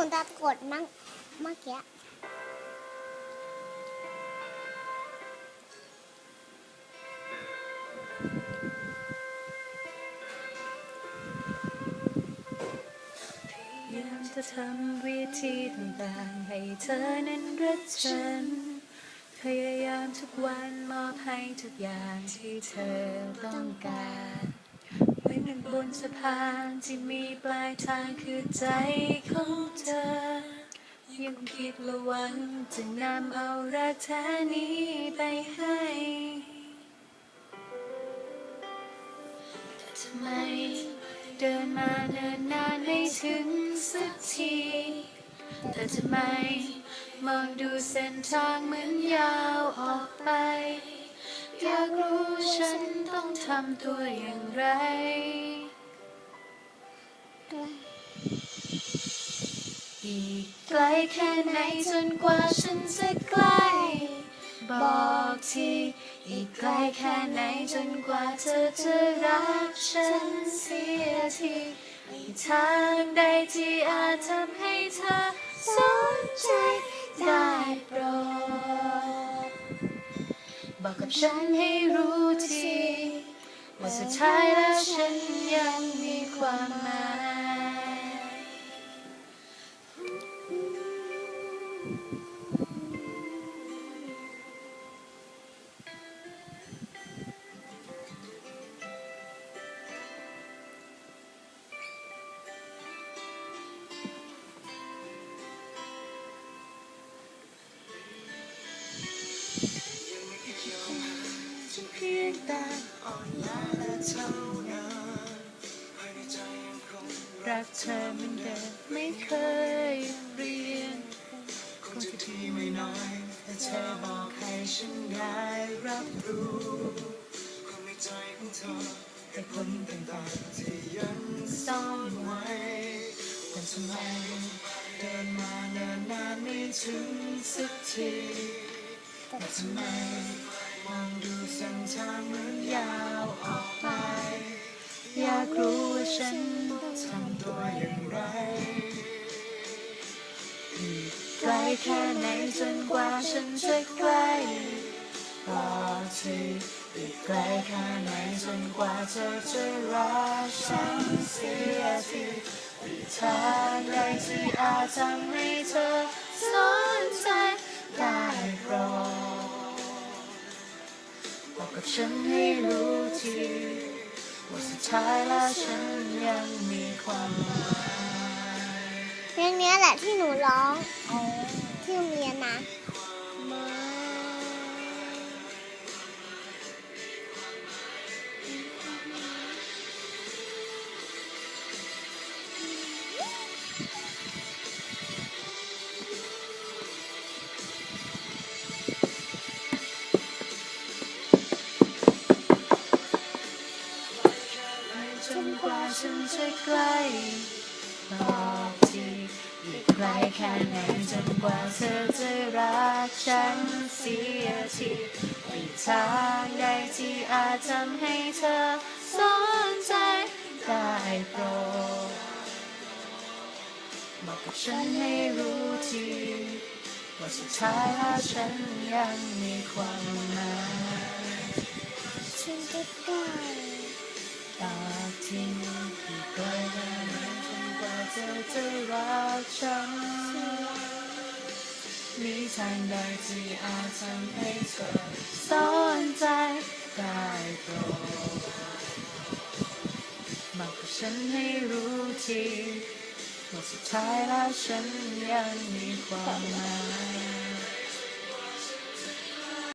นูจะกดมั่งเมื่อกี้ยามจะทำวิธีต่างๆให้เธอนั้นรักฉัน พยายามทุกวันมอบให้ทุกอย่างที่เธอต้องการ หนึ่งบนสะพานที่มีปลายทางคือใจของเธอ ยังคิดและหวังจะนำเอารักแท้นี้ไปให้แต่ทำไมเดินมาเนินนานไม่ถึงสักทีแต่ทำไมมองดูเส้นทางเหมือนยาวออกไป อยากรู้ฉันต้ ทำตัวอย่างไร อีกไกลแค่ไหนจนกว่าฉันจะใกล้ บอกที อีกไกลแค่ไหนจนกว่าเธอจะรักฉันเสียทีมีทางใดที่อาจทำให้เธอสนใจได้โปรดบอกกับฉันให้รู้ที ว่าสุดท้ายแล้วฉันยังมีความหมาย พียงแต่อ่อนล้าและเท่านั้นรักเธอเหมือนเดิมไม่เคยเรียนคงจะดีไม่น้อยแต่เธอบอกให้ฉันได้รับรู้ความในใจของเธอแต่ผลต่างๆที่ยังซ่อนไว้แต่ทำไมเดินมาเนินนานไม่ถึงสักทีแต่ทำไม มองดูเส้นทางเหมือนยาวออกไป อยากรู้ว่าฉันต้องทำตัวอย่างไรอีกไกลแค่ไหนจนกว่าฉันจะใกล้บอกทีอีกไกลแค่ไหนจนกว่าเธอจะรักฉันเสียทีมีทางใดที่อาจทำให้เธอสนใจได้โปรดบอ กกับฉันให้รู้ทีว่าสุดท้ายแล้วฉันยังมีความหมายเพลงเนี้ยแหละที่หนูร้องที่โรงเรียนนะ ฉันจะใกล้บอกทีอีกไกลแค่ไหนจนกว่าเธอจะรักฉันเสียทีมีทางใดที่อาจทำให้เธอสนใจได้โปรดบอกกับฉันให้รู้ทีว่าสุดท้ายแล้วฉันยังมีความหมายฉันจะได้ ฉันมีทางใดที่อาจทำให้เธอสนใจได้โปรดบอกกับฉันให้รู้ทีว่าสุดท้ายแล้วฉันยังมีความหมาย